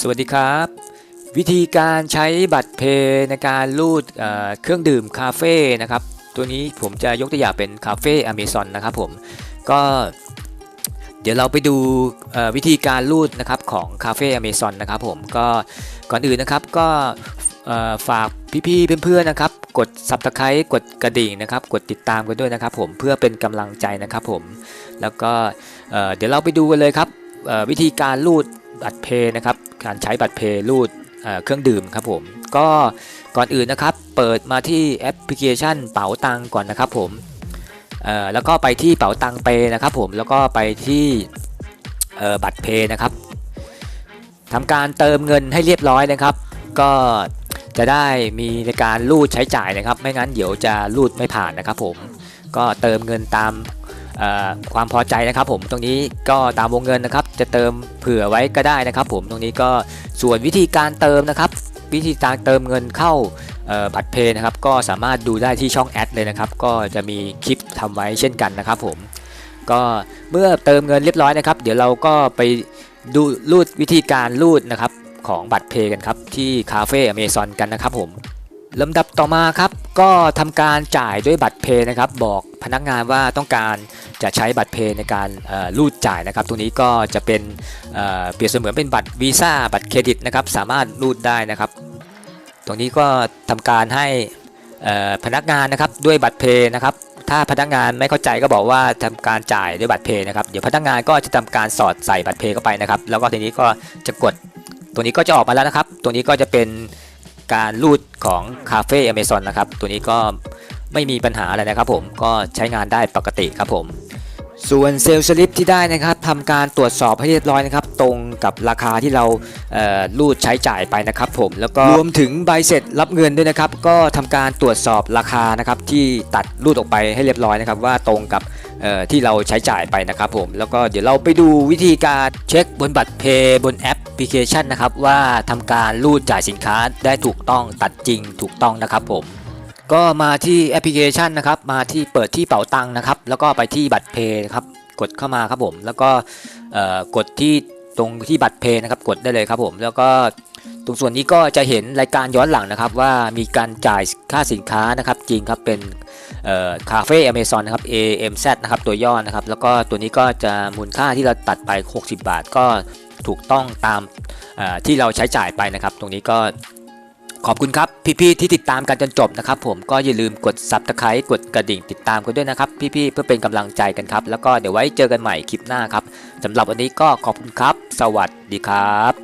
สวัสดีครับ วิธีการใช้บัตรเพย์ในการรูดเเครื่องดื่มคาเฟ่นะครับตัวนี้ผมจะยกตัวอย่างเป็นคาเฟ่อเมซอนนะครับผมก็เดี๋ยวเราไปดูวิธีการรูดนะครับของคาเฟ่อเมซอนนะครับผมก็ก่อนอื่นนะครับก็ฝากพี่ๆเพื่อนๆนะครับ กด subscribe กดกระดิ่งนะครับ กดติดตามกันด้วยนะครับ ผมเพื่อเป็นกำลังใจนะครับผมแล้วก็เเดี๋ยวเราไปดูกันเลยครับ วิธีการรูดบัตรเพย์นะครับ การใช้บัตรเพย์รูดเเครื่องดื่มครับผม ก็ก่อนอื่นนะครับ เปิดมาที่แอปพลิเคชันเป๋าตังก่อนนะครับผมแล้วก็ไปที่เป๋าตังเปนะครับผมแล้วก็ไปที่บัตรเพย์นะครับทำการเติมเงินให้เรียบร้อยนะครับ ก็จะได้มีในการรูดใช้จ่ายนะครับ ไม่งั้นเดี๋ยวจะรูดไม่ผ่านนะครับผมก็เติมเงินตาม ความพอใจนะครับผมตรงนี้ก็ตามวงเงินนะครับ จะเติมเผื่อไว้ก็ได้นะครับ ผมตรงนี้ก็ส่วนวิธีการเติมนะครับ วิธีการเติมเงินเข้าบัตรเพย์นะครับ ก็สามารถดูได้ที่ช่องแอดเลยนะครับ ก็จะมีคลิปทำไว้เช่นกันนะครับ ผมก็เมื่อเติมเงินเรียบร้อยนะครับ เดี๋ยวเราก็ไปดูรูดวิธีการรูดนะครับของบัตรเพย์กันครับที่คาเฟ่อเมซอนกันนะครับผม ลำดับต่อมาครับก็ทำการจ่ายด้วยบัตรเพย์นะครับบอกพนักงานว่าต้องการจะใช้บัตรเพย์ในการรูดจ่ายนะครับ ตรงนี้ก็จะเป็นเเปรียบเสมือนเป็นบัตรวีซ่าบัตรเครดิตนะครับสามารถรูดได้นะครับ ตรงนี้ก็ทำการให้พนักงานนะครับด้วยบัตรเพย์นะครับถ้าพนักงานไม่เข้าใจก็บอกว่าทำการจ่ายด้วยบัตรเพย์นะครับเดี๋ยวพนักงานก็จะทำการสอดใส่บัตรเพย์เข้าไปนะครับ แล้วก็ทีนี้ก็จะกดตัวนี้ก็จะออกมาแล้วนะครับ ตัวนี้ก็จะเป็น การรูดของคาเฟ่อเมซอนนะครับ ตัวนี้ก็ไม่มีปัญหาอะไรนะครับผมก็ใช้งานได้ปกติครับผมส่วนเซลล์สลิปที่ได้นะครับทำการตรวจสอบให้เรียบร้อยนะครับ ตรงกับราคาที่เราเอ่อรูดใช้จ่ายไปนะครับผมแล้วก็รวมถึงใบเสร็จรับเงินด้วยนะครับ ก็ทำการตรวจสอบราคานะครับที่ตัดรูดออกไปให้เรียบร้อยนะครับ ว่าตรงกับ ที่เราใช้จ่ายไปนะครับผมแล้วก็เดี๋ยวเราไปดูวิธีการเช็คบนบัตรเพย์บนแอปพลิเคชันนะครับว่าทำการรูดจ่ายสินค้าได้ถูกต้องตัดจริงถูกต้องนะครับผมก็มาที่แอปพลิเคชันนะครับมาที่เปิดที่เป๋าตังค์นะครับแล้วก็ไปที่บัตรเพย์ครับกดเข้ามาครับผมแล้วก็เอ่อกดที่ตรงที่บัตรเพย์นะครับกดได้เลยครับผมแล้วก็ ตรงส่วนนี้ก็จะเห็นรายการย้อนหลังนะครับว่ามีการจ่ายค่าสินค้านะครับจริงครับเป็นคาเฟ่อเมซอนนะครับ AMZ นะครับตัวย่อนะครับแล้วก็ตัวนี้ก็จะมูลค่าที่เราตัดไป 60 บาทก็ถูกต้องตามที่เราใช้จ่ายไปนะครับ ตรงนี้ก็ขอบคุณครับพี่ๆที่ติดตามกันจนจบนะครับ ผมก็อย่าลืมกด subscribe กดกระดิ่งติดตามกันด้วยนะครับ พี่ๆเพื่อเป็นกำลังใจกันครับ แล้วก็เดี๋ยวไว้เจอกันใหม่คลิปหน้าครับสำหรับวันนี้ก็ขอบคุณครับ สวัสดีครับ